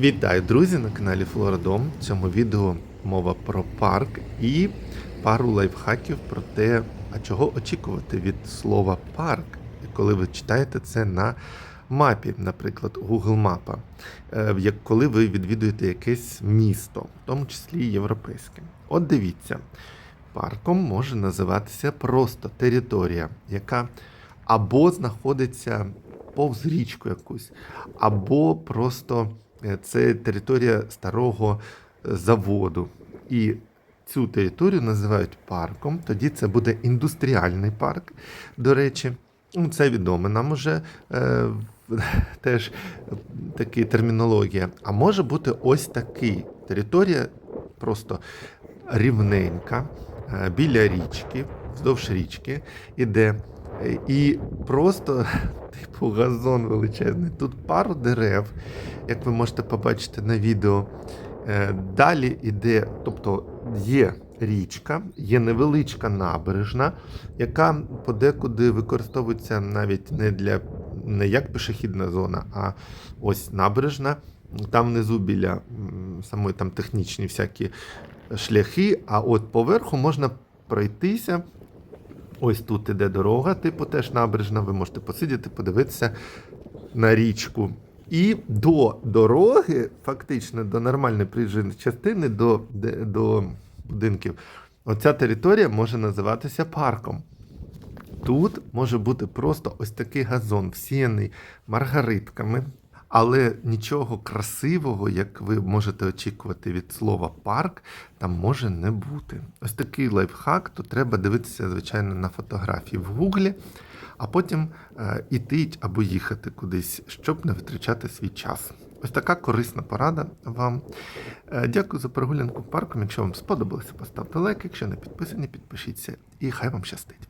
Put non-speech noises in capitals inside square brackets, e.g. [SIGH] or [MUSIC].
Вітаю, друзі, на каналі Флоридом. В цьому відео мова про парк і пару лайфхаків про те, а чого очікувати від слова парк, коли ви читаєте це на мапі, наприклад, Google мапа, е, як коли ви відвідуєте якесь місто, в тому числі європейське. От дивіться, парком може називатися просто територія, яка або знаходиться повз річку якусь, або просто це територія старого е, заводу. І цю територію називають парком. Тоді це буде індустріальний парк. До речі, Ну, це відомо нам уже е, [LAUGHS] теж така термінологія. А може бути ось такий територія просто рівненька, е, біля річки, вздовж річки іде. І просто, [LAUGHS] типу, газон величезний. Тут пару дерев, як ви можете побачити на відео. Е, Далі іде, тобто є річка, є невеличка набережна, яка подекуди використовується навіть не для не як пішохідна зона, а ось набережна. Там внизу біля самої там технічні всякі шляхи, а от поверху можна пройтися. Ось тут іде дорога, типу теж набережна. Ви можете посидіти, подивитися на річку. І до дороги, фактично до нормальної приїжджої частини, до, до будинків, оця територія може називатися парком. Тут може бути просто ось такий газон, всіяний маргаритками, але нічого красивого, як ви можете очікувати від слова парк, там може не бути. Ось такий лайфхак, то треба дивитися, звичайно, на фотографії в гуглі, а потім е, іти або їхати кудись, щоб не витрачати свій час. Ось така корисна порада вам. Е, Дякую за прогулянку парком. Якщо вам сподобалося, поставте лайк. Якщо не підписані, підпишіться. І хай вам щастить.